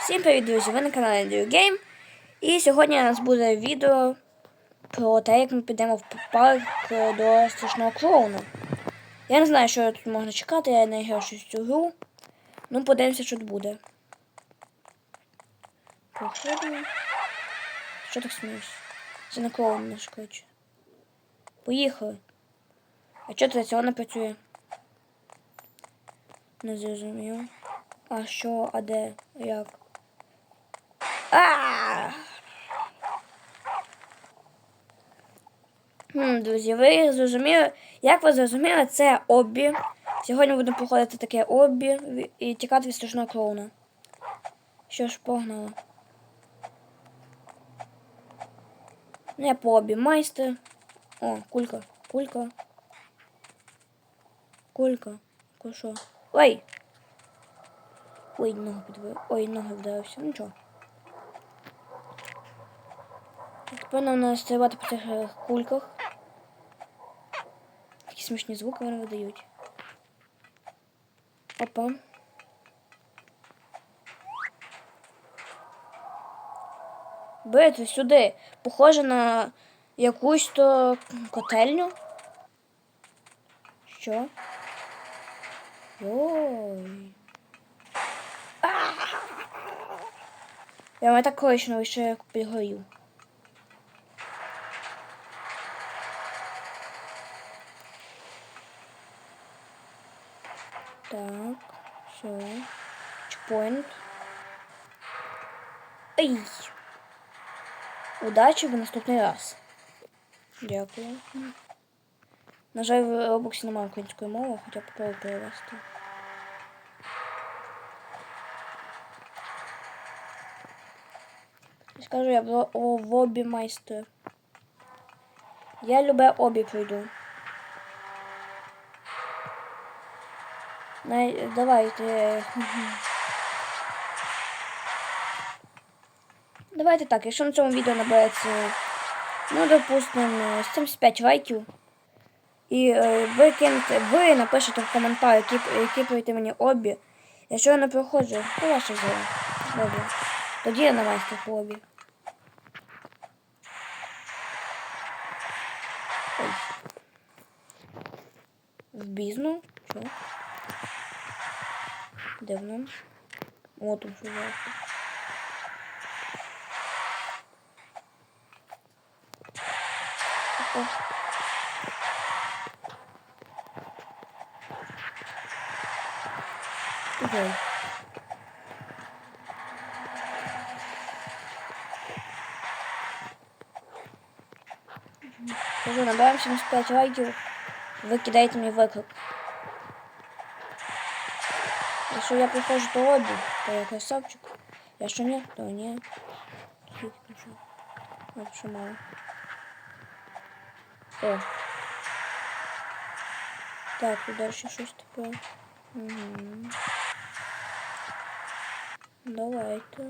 Всім привіт, друзі! Ви на каналі Andrew Game. І сьогодні у нас буде відео про те, як ми підемо в парк до страшного клоуна. Я не знаю, що тут можна чекати, я не грав щось цю гру. Ну, подивимося, що тут буде. Проходимо. Що так смієш? Це не клоун наш, коротше. Поїхали. А чого не працює? Не зрозумів. А що, а де? Як? А! Хм, друзі, ви зрозуміли? Як ви зрозуміли, це обі. Сьогодні будемо проходити таке обі і тікати від страшного клоуна. Що ж, погнали. Не по обі майстер. О, кулька, кулька. Кулька. Ко що? Ой! Ой, ногу підбив. Ой, ноги вдарився. Нічого. Треба стрибати по цих е, кульках. Такі смішні звуки вони видають. Опа. Бити сюди. Похоже на якусь то котельню. Що? Ой. Я мене так що я підгорів. Чекпоінт. Ей! Удачі в наступний раз. Дякую. На жаль, в Робоксі немає української мови, хоча попробую перевести. Я скажу, я в, о, в обі майстер. Я любе обі пройду. Най, давайте. Давайте так, якщо на цьому відео набереться, ну, допустимо, 75 лайків. І е, ви кинете, ви напишете в коментар, які, які пройти мені обі. Якщо я не проходжу, то ваше зло. Добре. Тоді я на майстер по обі. В бізну? Що? Де воно? О, тут що зверху. Опа. Ой. Кажу, набираємо 75 лайків, ви кидаєте мені виклик. Якщо я приходжу до обі, то я красавчик. Якщо ні, то ні. Скільки там що? От що мало. О. Так, тут далі щось таке. Угу. Давайте.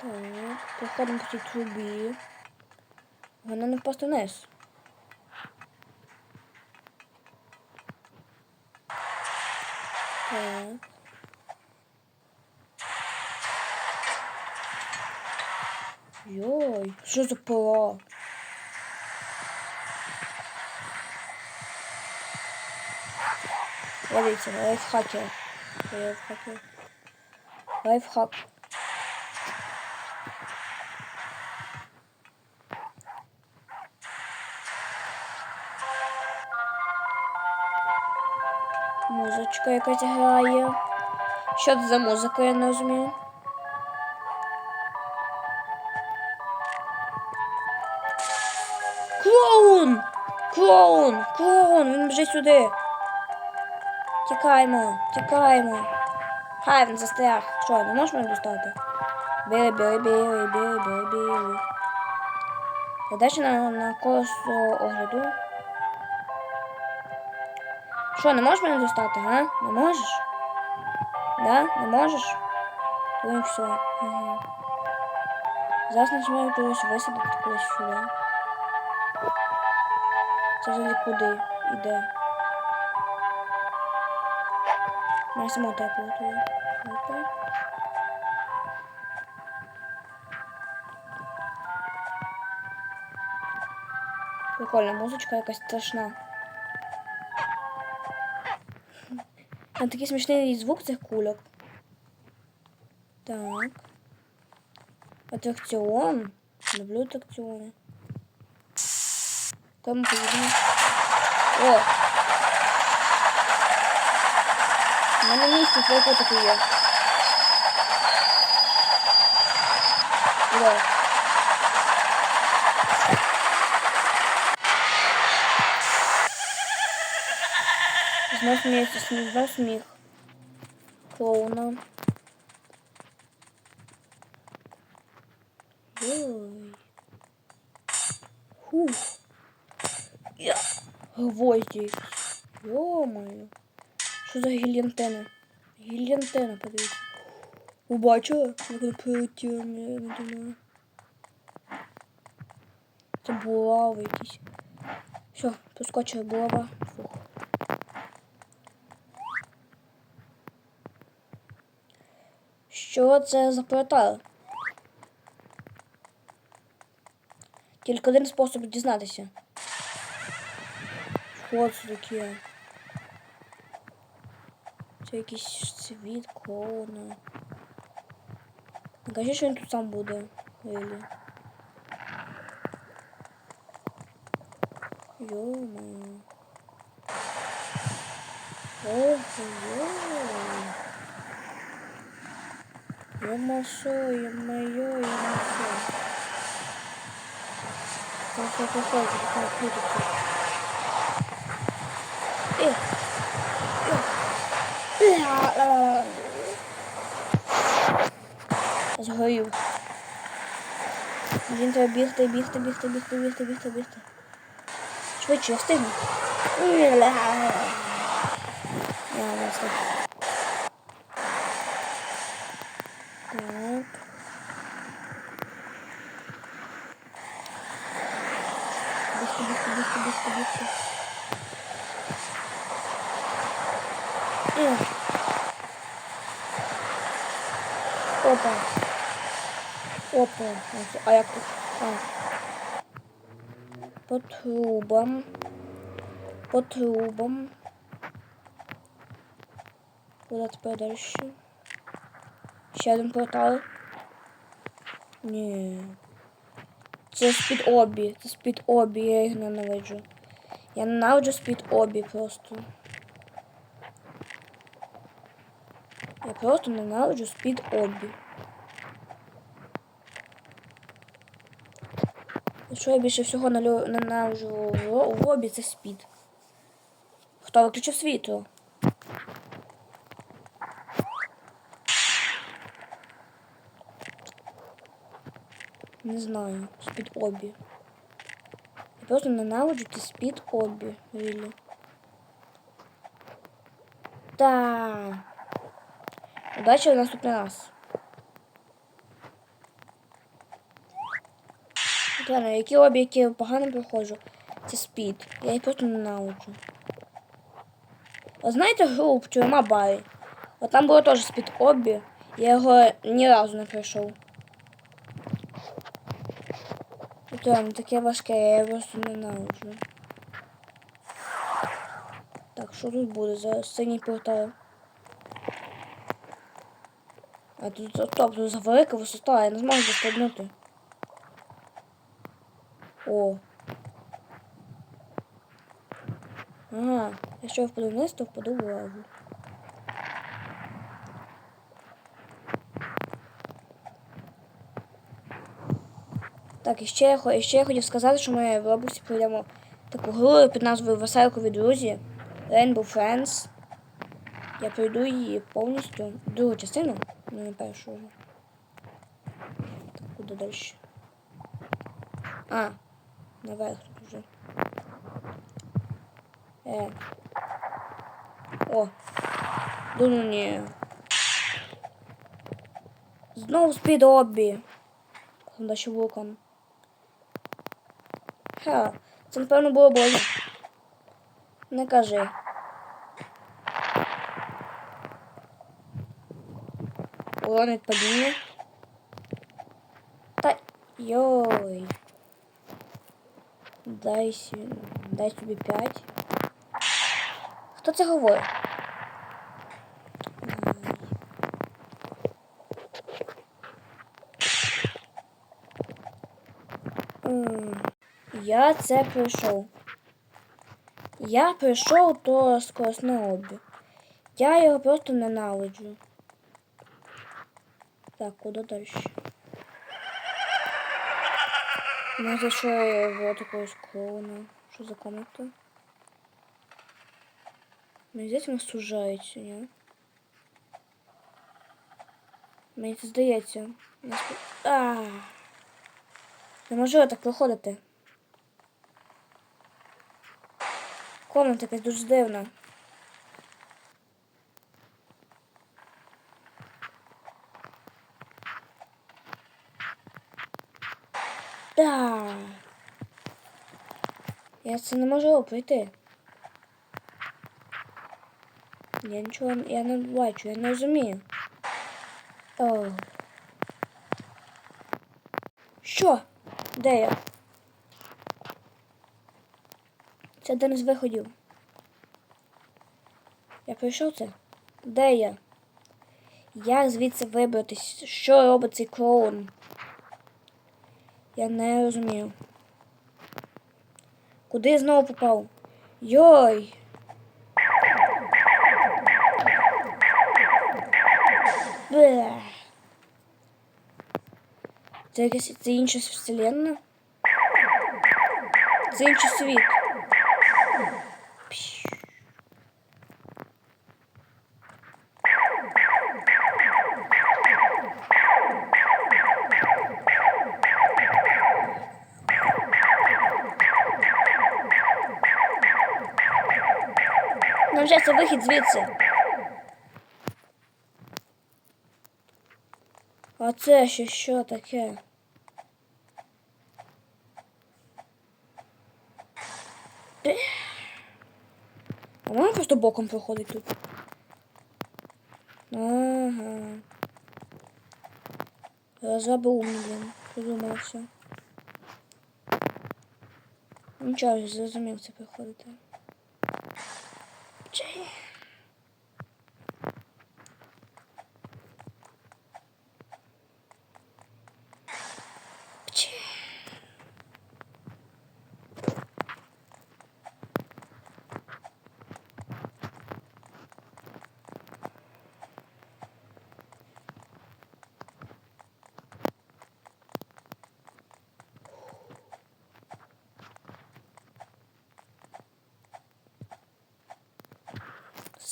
Так, проходимо по цій трубі. Вона не впасти вниз. Йой, що за пила? Смотрите, лайфхакер. Лайфхакер. Лайфхак. Музичка якась грає. Що це за музика, я не розумію. Клоун! Клоун! Клоун! Він біжить сюди. Тікаємо, тікаємо. Хай він застряг. Що, не можеш мене достати? Бери, бери, бери, бери, бери, бери. Задача на, на колесо огляду. Що, не можеш мене достати, а? Не можеш? Да? Не можеш? То і все. Ага. Зараз нажимаю когось висадити кудись сюди. Це взагалі куди? Іде? Мене само телепортує. Опа. Прикольна музичка якась страшна. Там такий смішний звук цих кульок. Так. Атракціон. Люблю атракціони. Кому поїдемо? О! У мене місце фото таке є. О. Знов сміється, сміх, знов сміх. Клоуна. Ой. Фух. Гвозді. Йо-моє. Що за гільянтена? Гільянтена, подивіться. Ви бачили? Як вона прилетіла, я не думаю. Це булава якісь. Все, поскочила булава. Фух. Що це за портал? Тільки один спосіб дізнатися. Таке? Це якийсь світ, клоуна. Кажи, що він тут сам буде. Елі. Йо-моє. Ого-го. Йо-масо, йо-моё, йо-масо. Там все плохое, такая крутится. Эх. Згорів. Він треба бігти, бігти, бігти, бігти, бігти, бігти, бігти. Швидше, я встигну. Я не встиг. Так. Бігти, бігти, бігти, бігти, бігти. Эх. Опа. Опа. А як тут? А. По трубам. По трубам. Куда тепер далі? Ще один портал. Ні. Це спід обі. Це спід обі, я їх ненавиджу. Я ненавиджу спід обі просто. Я просто ненавиджу спід обі. Що я більше всього ненавиджу в, в це спід. Хто виключив світло? Не знаю. Спід обі. Я просто ненавиджу ці спід обі. Really. Та. Удачі в наступний раз. Ладно, які обі, які я погано проходжу, це спід. Я їх просто ненавиджу. А знаєте гру тюрма Барі? От там було теж спід обі. Я його ні разу не пройшов. От реально таке важке, я його просто ненавиджу. Так, що тут буде за синій портал? А тут тут за велика висота, я не зможу достигнути. О. Ага, якщо я впаду вниз, то впаду в лаву. Так, і ще, я ще я хотів сказати, що ми в Робусі пройдемо таку гру під назвою Веселкові друзі Rainbow Friends. Я пройду її повністю. Другу частину, ну не першу. Так, куди далі? А, наверх тут вже. Е. О. Да ну ні. Знову спід обі. Далі вулкан. Ха, це напевно було больно. Не кажи. Урон від падіння. Та йой. Дай, дай собі 5. Хто це говорить? Я це пройшов. Я пройшов то скоросне обі. Я його просто ненавиджу. Так, куди далі? Ну, за що я в такого клоуна? Що за комната? Мені здається, нас сужається, ні? Мені це здається. Нас... А. Не можу я так проходити. Комната якась дуже дивна. Да. Я це не можу пройти. Я нічого я не бачу, я не розумію. О. Що? Де я? Це один з виходів. Я пройшов це? Де я? Як звідси вибратись? Що робить цей клоун? Я не розумію. Куди я знову попав? Йой! Бе. Це якась це інша вселенна? Це інший світ. Нам вже це вихід звідси. А це ще що таке? А можна просто боком проходить тут? Ага. Розраби умні, блін. Придумався. Нічого, я зрозумів це проходити. 这样。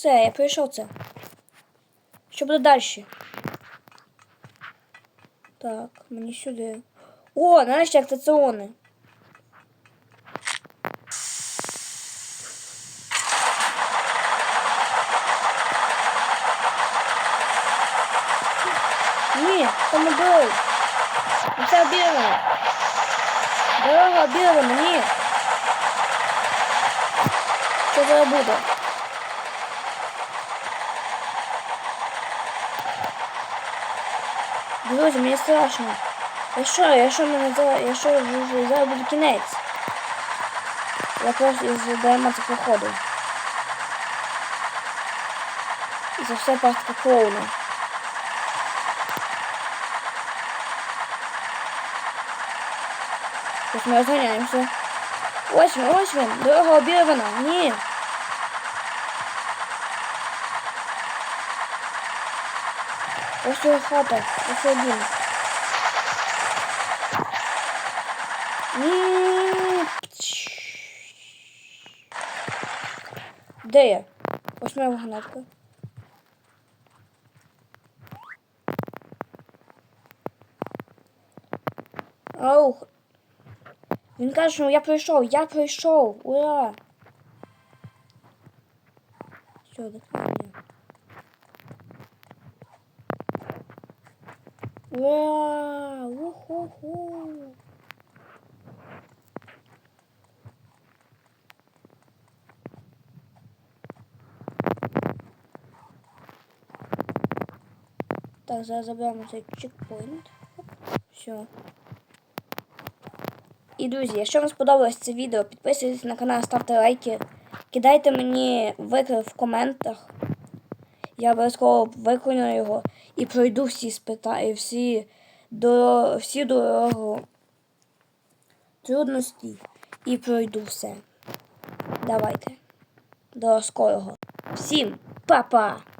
Все, я пройшов це. Що буде далі? Так, мені сюди. О, нарешті актаціони. Ні, там не було. Все обірвано. Дорога обірвана, ні. Що зараз буде? Друзі, мені страшно. Я що, я що мене зараз, я що вже зараз буде кінець. Я просто із ДМ це. І це все пастка клоуна. Ось ми розганяємося. Ось він, ось він, дорога обірвана. Ні. Ось його хата, ось один. Де я? Ось моя вагонетка. Аух. Він каже, що я пройшов, я пройшов. Ура! Все, дихання. Ура! Уху-ху! Так, зараз заберемо цей чекпоінт. Все. І друзі, якщо вам сподобалось це відео, підписуйтесь на канал, ставте лайки, кидайте мені виклик в коментах. Я обов'язково виконую його і пройду всі спита... всі, до... всі дорогу трудності і пройду все. Давайте. До скорого. Всім па-па!